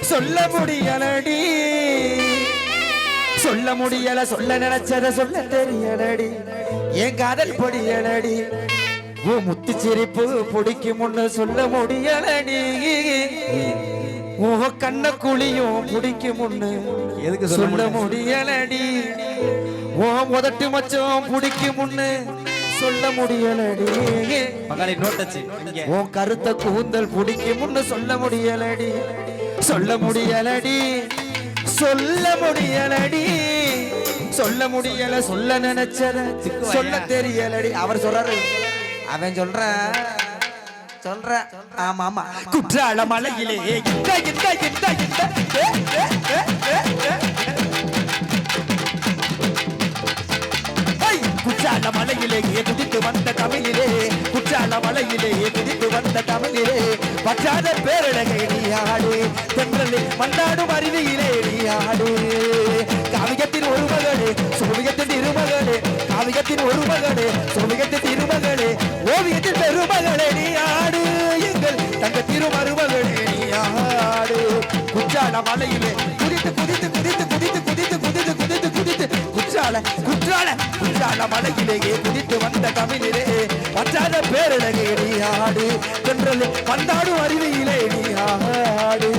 சொல்ல முடியலடி. சொல்ல முடியல சொல்ல நினைச்சத சொல்ல தெரியலடி. என் காதல் பொடியலடி. ஓ முத்து சிரிப்பு பிடிக்கும் முன்னு சொல்ல முடியலடி. ஓ கண்ண குழியும் பிடிக்கும் முன்னு எதுக்கு சொல்ல சொல்ல முடியலடி. ஓ முதட்டு மச்சம் பிடிக்கும் முன்னு சொல்ல முடியலடி. பங்காளி நோட்டச்சு உன் கருத்த கூந்தல் பிடிக்கும் முன்னு சொல்ல முடியலடி. சொல்ல முடியலடி. சொல்ல முடியலடி. சொல்ல முடியல சொல்ல நினைச்சத சொல்ல தெரியலடி. அவர் சொல்றாரு. அவன் சொல்றான் சொல்ற. ஆமா ஆமா. குற்றால மலையிலே இந்த இந்த இந்த இந்த குற்றால மலையிலேயே குதித்து வந்த தமிழிலே குற்றால மலையிலேயே குதித்து வந்த தமிழிலே பற்றாத பேரழகை நீ ஆடு தென்றலில் மன்னாடும் அருவியிலே நீ ஆடு. காவியத்தின் ஒரு மகளே சோவியத்தின் இருமகளே காவியத்தின் ஒரு மகளே சோவியத்தின் இருமகளே ஓவியத்தின் பெருமகளே நீ ஆடு எங்கள் தங்க திருமருமகளே நீ ஆடு. குற்றால மலையிலே குதித்து குதித்து குதித்து குற்றால குற்றால. குற்றால மலையிலேயே குதித்து வந்த தமிழிலே பற்றாத பேரழகே நீ ஆடு. தென்றல் வந்தாடும் அருவியிலே நீ ஆடு.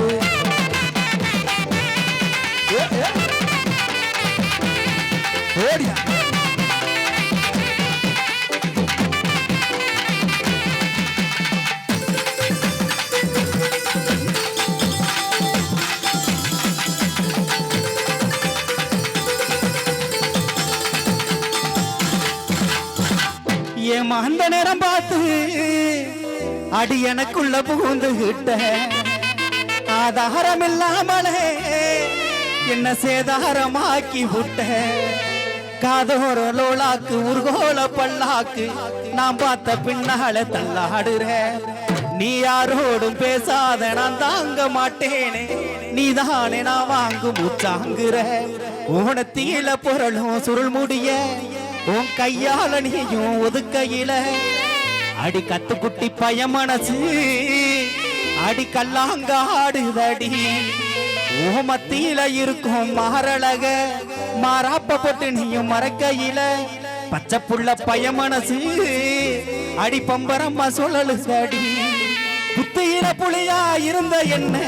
ஏமா அந்த நேரம் பார்த்து அடி எனக்குள்ள புகுந்துகிட்ட ஆதாரம் இல்லாமலே என்ன சேதாரமாக்கி விட்ட. காதோர லோலாக்கு உருகோல பல்லாக்கு நான் பார்த்த பின்னால தள்ளாடுற. நீ யாரோடும் பேசாத நான் தாங்க மாட்டேனே. நீதானே நான் வாங்கும் மூச்சாங்குற ஊனத்தீல பொருளும் சுருள் முடிய உன் கையால நீயும் ஒதுக்கையில. அடி கத்துக்குட்டி பய மனசு. அடி கல்லாங்காடுதடி ஓ மத்தியில இருக்கும் மாரழக. மாறாப்ப போட்டு நீயும் மறக்கையில. பச்சை புள்ள பய மனசு. அடி பம்பரம்மா சொல்லலுதடி. புத்தியில புளியா இருந்த என்ன?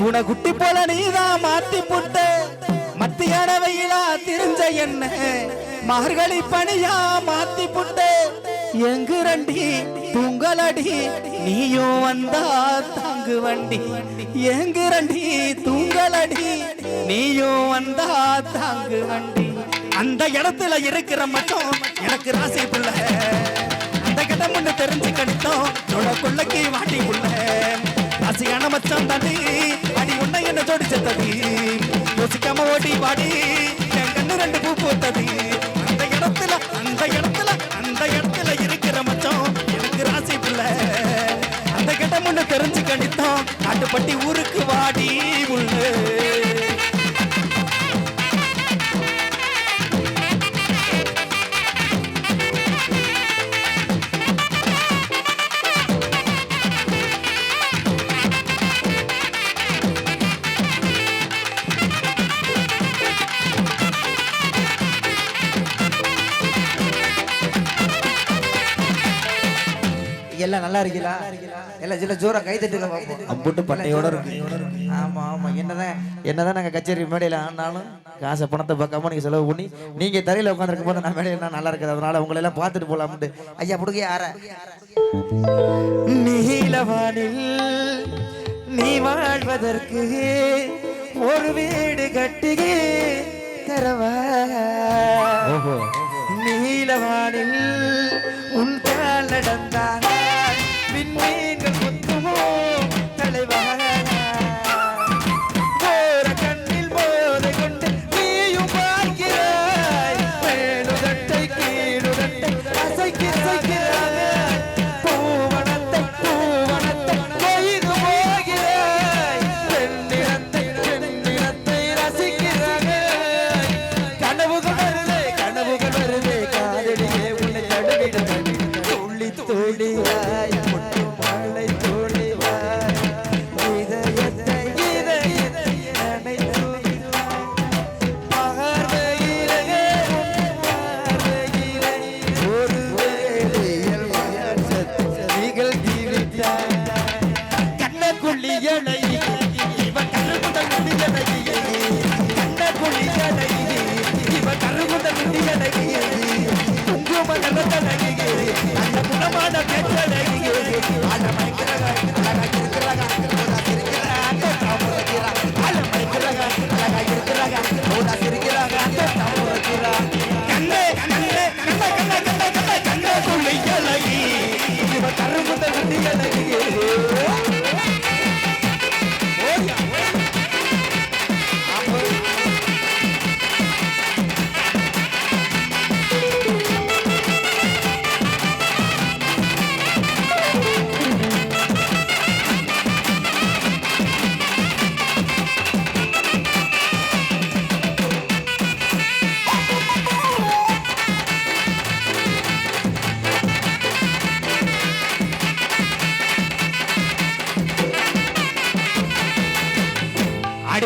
உன குட்டி போல நீதான் மாத்தி புட்ட. மத்தியான வெயிலா தெரிஞ்ச என்ன? மார்கழி பணியா மாத்தி புட்டு. எங்கு ரண்டி? தூங்கலடி. நீயும் வந்தா தாங்கு வண்டி. எங்கு ரண்டி? தூங்கலடி. நீயும் வந்தா தாங்கு வண்டி. அந்த இடத்துல இருக்கிற மட்டும் எனக்கு ராசி புள்ள. அந்த கிட்ட முன்ன தெரிஞ்சு கணித்தோம் நொட கொள்ளைக்கு வாட்டி புள்ள. ராசியான மச்சான் தாண்டி அடி உன்னை என்ன ஜோடி செத்தது? யோசிக்காம ஓடி வாடி. என் கண்ணு ரெண்டு பூ பூத்தது. வட்டி ஊருக்கு வாடி உள்ள. நல்லா இருக்கீங்களா எல்லாம் சில ஜோரா கை தட்டுங்க பார்ப்போம் அம்புட்டு பட்டையோட இருக்கு. ஆமா ஆமா. என்னதான் என்னதான் நாங்க கச்சேரி மேடையில ஆனாலும் காசை பணத்தை பார்க்காம நீங்க செலவு பண்ணி நீங்க தரையில உட்காந்துருக்கும் போது நான் மேடையில நல்லா இருக்குது. அதனால உங்களை எல்லாம் பார்த்துட்டு போலாம்ட்டு. ஐயா புடுங்க யார நீலவானில் நீ வாழ்வதற்கு ஒரு வீடு கட்டுகே தரவா? நீலவானில் உன் கால் நடந்தால் with.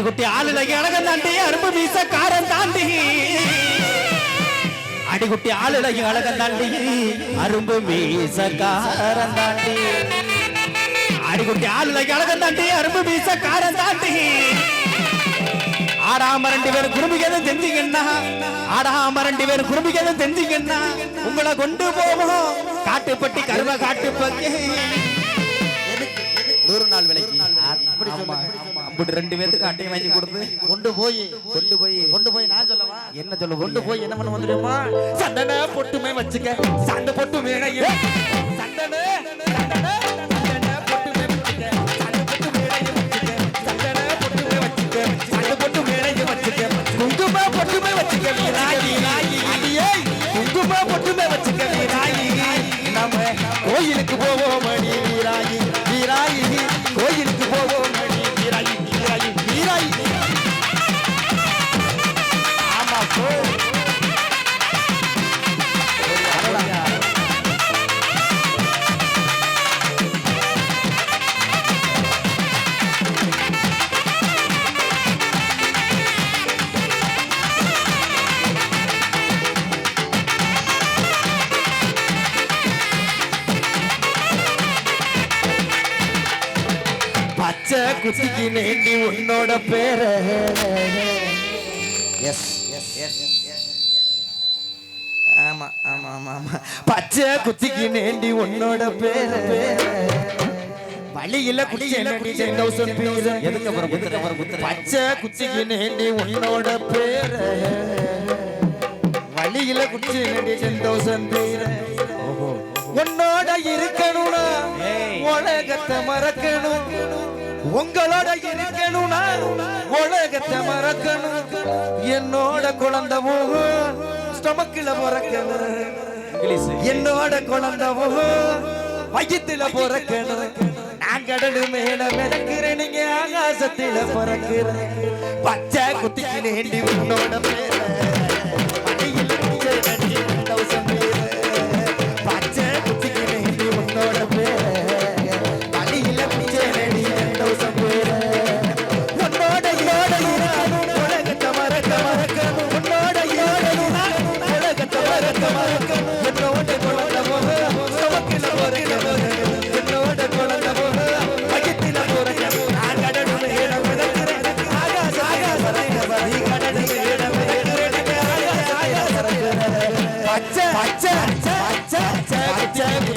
குட்டி ஆளுல அழகன் தாண்டி அரும்பு வீச காரம் தாண்டி. அடிகுட்டி ஆளுல அழகன் தாண்டி அரும்பு வீச காரம் தாண்டி. அடிகுட்டி ஆளுல அழகன் தாண்டி அரும்பு வீச காரம் தாண்டி. ஆடாம ரெண்டு பேரும் குடும்பிக்கதும் தெரிஞ்சுக்கண்ணா. ஆடாம ரெண்டு பேரும் குடும்பிக்கதும் தெரிஞ்சுக்கண்ணா. உங்களை கொண்டு போவோம். காட்டுப்பட்டி கருவ காட்டுப்பட்டி நூறு நாள் விலைக்கு அப்படி அப்படி ரெண்டு பேத்துக்கு அட்டையை வாங்கி கொடுத்து. கொண்டு போய். கொண்டு போய். கொண்டு போய் நான் சொல்லவா? என்ன சொல்ல கொண்டு போய் என்ன பண்ண தெரியுமா சந்தன பொட்டுமே வச்சுக்க. சண்டை பொட்டு மேடையே சந்தன சந்தன குங்கும பொட்டுமே வச்சுக்க. குங்கும பொட்டுமே வச்சுக்க. குட்டிக்கு நேண்டி உன்னோட பேர. எஸ் ஆமா ஆமா ஆமா ஆமா. பச்சை குத்திக்கு நேண்டி உன்னோட பேர. வழியில பச்சை குச்சிக்கு நேண்டி உன்னோட பேர. வழியில குச்சி என்னடி டென் தௌசண்ட் பேர உன்னோட இருக்கணும்னா உலகத்தை மறக்கணும். உங்களோட இருக்கணும்னா உலகத்தை மறக்கணும். என்னோட குழந்தவும் போகும் ஸ்டொமக்கில் பிறக்கணும். என்னோட குழந்தவும் வயிற்றுல பிறக்கணும். நான் கடலு மேல மிதக்கிறேன் நீங்க ஆகாசத்தில பிறக்கிறேன். பச்சை குத்திக்கு நேண்டி உன்னோட பேர பச்சை பச்சை பச்சை பச்சை